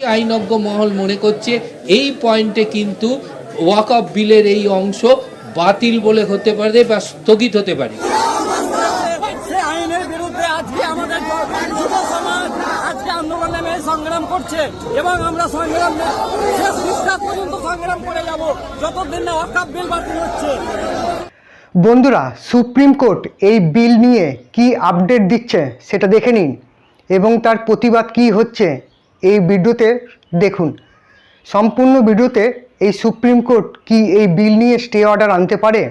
আইনজ্ঞ মহল মনে করছে এই পয়েন্টে কিন্তু ওয়াক অফ বিলের এই অংশ বাতিল বলে হতে পারে বা স্থগিত হতে পারে। আন্দোলন নেমে সংগ্রাম করছে এবং আমরা সংগ্রাম শেষ নিঃশ্বাস পর্যন্ত সংগ্রাম করে যাব যতদিন না অকাপ বিল বাতিল হচ্ছে। বন্ধুরা সুপ্রিম কোর্ট এই বিল নিয়ে কি আপডেট দিচ্ছে সেটা দেখে নিন। এবং তার প্রতিবাদ কি হচ্ছে এই ভিডিওতে দেখুন। সম্পূর্ণ ভিডিওতে এই সুপ্রিম কোর্ট কি এই বিল নিয়ে স্টে অর্ডার আনতে পারে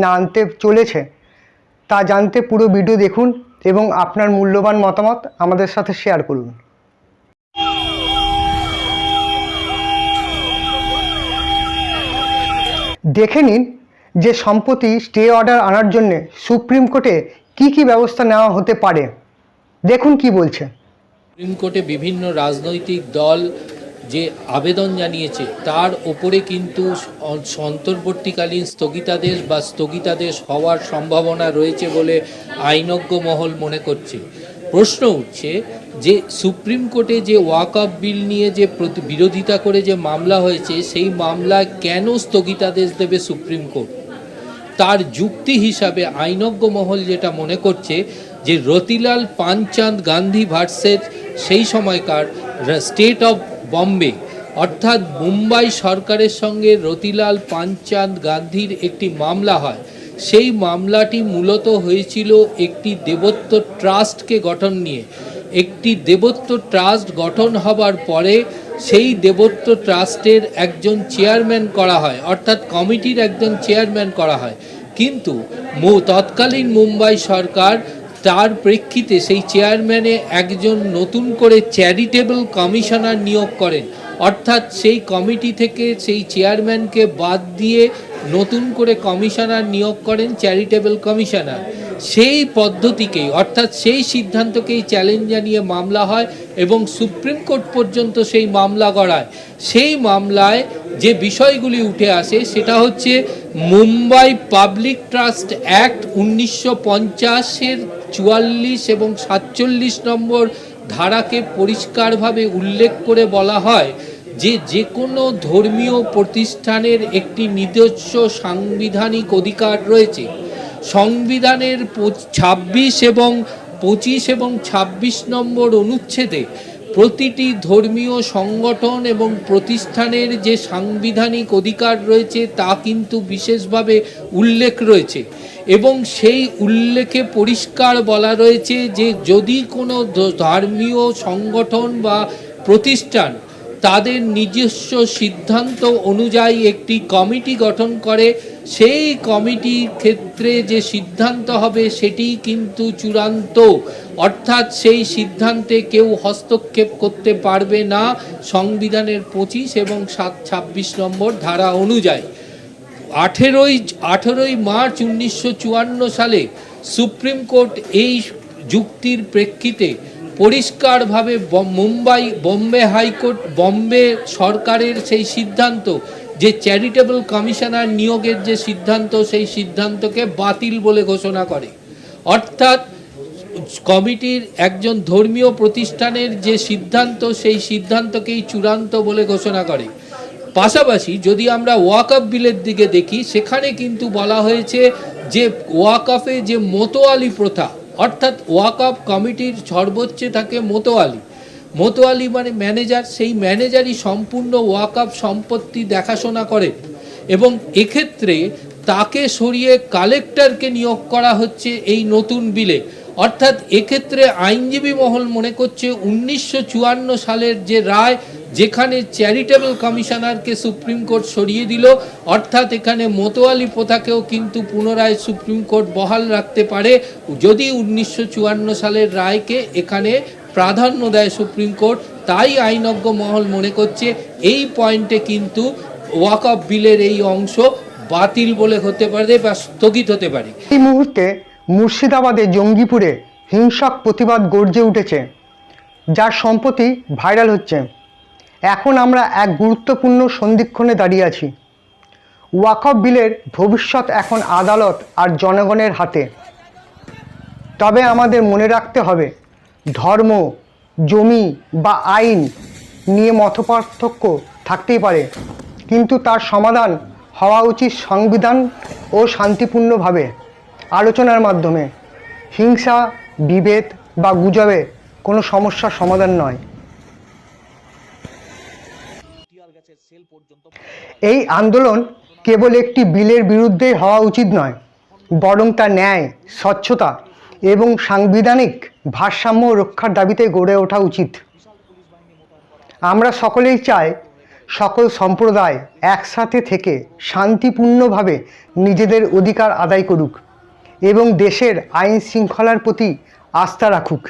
না আনতে চলেছে, তা জানতে পুরো ভিডিও দেখুন এবং আপনার মূল্যবান মতামত আমাদের সাথে শেয়ার করুন। দেখে নিন যে সম্প্রতি স্টে অর্ডার আনার জন্য সুপ্রিম কোর্টে কি কি ব্যবস্থা নেওয়া হতে পারে। দেখুন কি বলছে। সুপ্রিম কোর্টে বিভিন্ন রাজনৈতিক দল যে আবেদন জানিয়েছে, তার ওপরে কিন্তু অন্তর্বর্তীকালীন স্থগিতাদেশ বা স্থগিতাদেশ হওয়ার সম্ভাবনা রয়েছে বলে আইনজ্ঞ মহল মনে করছে। প্রশ্ন উঠছে যে সুপ্রিম কোর্টে যে ওয়াক অফ বিল নিয়ে যে বিরোধিতা করে যে মামলা হয়েছে, সেই মামলায় কেন স্থগিতাদেশ দেবে সুপ্রিম কোর্ট তার যুক্তি হিসাবে আইনজ্ঞ মহল যেটা মনে করছে যে, রতিলাল পানচাঁদ গান্ধী ভার্সেস সেই সময়কার স্টেট অফ বম্বে অর্থাৎ মুম্বাই সরকারের সঙ্গে রতিলাল পানচাঁদ গান্ধীর একটি মামলা হয়। সেই মামলাটি মূলত হয়েছিল একটি দেবত্ব ট্রাস্টকে গঠন নিয়ে। একটি দেবত্ব ট্রাস্ট গঠন হবার পরে সেই দেবত্ব ট্রাস্টের একজন চেয়ারম্যান করা হয়, অর্থাৎ কমিটির একজন চেয়ারম্যান করা হয়। কিন্তু তৎকালীন মুম্বাই সরকার তার প্রেক্ষিতে সেই চেয়ারম্যানে একজন নতুন করে চ্যারিটেবল কমিশনার নিয়োগ করেন। অর্থাৎ সেই কমিটি থেকে সেই চেয়ারম্যানকে বাদ দিয়ে নতুন করে কমিশনার নিয়োগ করেন চ্যারিটেবল কমিশনার। সেই পদ্ধতিকেই, অর্থাৎ সেই সিদ্ধান্তকেই চ্যালেঞ্জ জানিয়ে মামলা হয় এবং সুপ্রিম কোর্ট পর্যন্ত সেই মামলা গড়ায়। সেই মামলায় যে বিষয়গুলি উঠে আসে, সেটা হচ্ছে মুম্বাই পাবলিক ট্রাস্ট অ্যাক্ট উনিশশো পঞ্চাশের চুয়াল্লিশ এবং সাতচল্লিশ নম্বর ধারাকে পরিষ্কারভাবে উল্লেখ করে বলা হয় যে যে কোনো ধর্মীয় প্রতিষ্ঠানের একটি নিজস্ব সাংবিধানিক অধিকার রয়েছে। সংবিধানের ছাব্বিশ এবং পঁচিশ এবং ছাব্বিশ নম্বর অনুচ্ছেদে প্রতিটি ধর্মীয় সংগঠন এবং প্রতিষ্ঠানের যে সাংবিধানিক অধিকার রয়েছে তা কিন্তু বিশেষভাবে উল্লেখ রয়েছে। এবং সেই উল্লেখে পরিষ্কার বলা রয়েছে যে যদি কোনো ধর্মীয় সংগঠন বা প্রতিষ্ঠান তাদের নিজস্ব সিদ্ধান্ত অনুযায়ী একটি কমিটি গঠন করে, সেই কমিটির ক্ষেত্রে যে সিদ্ধান্ত হবে সেটি কিন্তু চূড়ান্ত। অর্থাৎ সেই সিদ্ধান্তে কেউ হস্তক্ষেপ করতে পারবে না। সংবিধানের পঁচিশ এবং সাত ছাব্বিশ নম্বর ধারা অনুযায়ী। আঠেরোই আঠেরোই মার্চ উনিশশো চুয়ান্ন সালে সুপ্রিম কোর্ট এই যুক্তির প্রেক্ষিতে পরিষ্কারভাবে মুম্বাই বম্বে হাইকোর্ট, বম্বে সরকারের সেই সিদ্ধান্ত, যে চ্যারিটেবল কমিশনার নিয়োগের যে সিদ্ধান্ত, সেই সিদ্ধান্তকে বাতিল বলে ঘোষণা করে। অর্থাৎ কমিটির একজন ধর্মীয় প্রতিষ্ঠানের যে সিদ্ধান্ত, সেই সিদ্ধান্তকেই চূড়ান্ত বলে ঘোষণা করে। পাশাপাশি যদি আমরা ওয়াক অফ বিলের দিকে দেখি, সেখানে কিন্তু বলা হয়েছে যে ওয়াক অফে যে মোতোয়ালি প্রথা, অর্থাৎ ওয়াক অফ কমিটির সর্বোচ্চে থাকে মোতোয়ালি। মোতোয়ালি মানে ম্যানেজার, সেই ম্যানেজারই সম্পূর্ণ ওয়াক অফ সম্পত্তি দেখাশোনা করে। এবং এক্ষেত্রে তাকে সরিয়ে কালেক্টরকে নিয়োগ করা হচ্ছে এই নতুন বিলে। অর্থাৎ এক্ষেত্রে আইনজীবী মহল মনে করছে উনিশশো চুয়ান্ন সালের যে রায় যেখানে চ্যারিটেবল কমিশনারকে সুপ্রিম কোর্ট সরিয়ে দিল, অর্থাৎ এখানে মোতোয়ালি প্রথাকেও কিন্তু পুনরায় সুপ্রিম কোর্ট বহাল রাখতে পারে। যদি উনিশশো চুয়ান্ন সালের রায়কে এখানে প্রাধান্য দেয় সুপ্রিম কোর্ট, তাই আইনজ্ঞ মহল মনে করছে এই পয়েন্টে কিন্তু ওয়াক অফ বিলের এই অংশ বাতিল বলে হতে পারে বা স্থগিত হতে পারে। এই মুহূর্তে মুর্শিদাবাদে জঙ্গিপুরে হিংসক প্রতিবাদ গর্জে উঠেছে, যার সম্প্রতি ভাইরাল হচ্ছে। এখন আমরা এক গুরুত্বপূর্ণ সন্ধিক্ষণে দাঁড়িয়ে আছি। ওয়াকফ বিলের ভবিষ্যৎ এখন আদালত আর জনগণের হাতে। তবে আমাদের মনে রাখতে হবে, ধর্ম, জমি বা আইন নিয়ে মতপার্থক্য থাকতেই পারে। কিন্তু তার সমাধান হওয়া উচিত সংবিধান ও শান্তিপূর্ণভাবে। আলোচনার মাধ্যমে। হিংসা, বিভেদ বা গুজবে কোনো সমস্যার সমাধান নয়। এই আন্দোলন কেবল একটি বিলের বিরুদ্ধে হওয়া উচিত নয়, বরং তা ন্যায়, স্বচ্ছতা এবং সাংবিধানিক ভারসাম্য রক্ষার দাবিতে গড়ে ওঠা উচিত। আমরা সকলেই চাই সকল সম্প্রদায় একসাথে থেকে শান্তিপূর্ণভাবে নিজেদের অধিকার আদায় করুক এবং দেশের আইন শৃঙ্খলার প্রতি আস্থা রাখুক।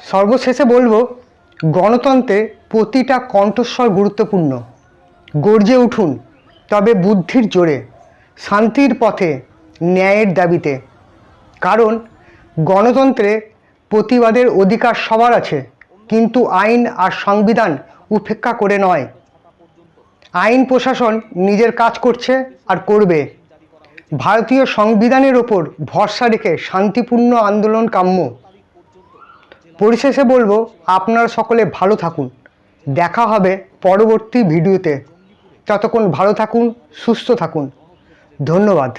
সর্বশেষে বলব গণতন্ত্রে প্রতিটা কণ্ঠস্বর গুরুত্বপূর্ণ। গর্জে উঠুন, তবে বুদ্ধির জোরে, শান্তির পথে, ন্যায়ের দাবিতে। কারণ, গণতন্ত্রে প্রতিবাদের অধিকার সবার আছে, কিন্তু আইন আর সংবিধান উপেক্ষা করে নয়। আইন প্রশাসন নিজের কাজ করছে আর করবে। ভারতীয় সংবিধানের ওপর ভরসা রেখে শান্তিপূর্ণ আন্দোলন কাম্য। পরিশেষে বলব, আপনারা সকলে ভালো থাকুন। দেখা হবে পরবর্তী ভিডিওতে। ততক্ষণ ভালো থাকুন, সুস্থ থাকুন। ধন্যবাদ।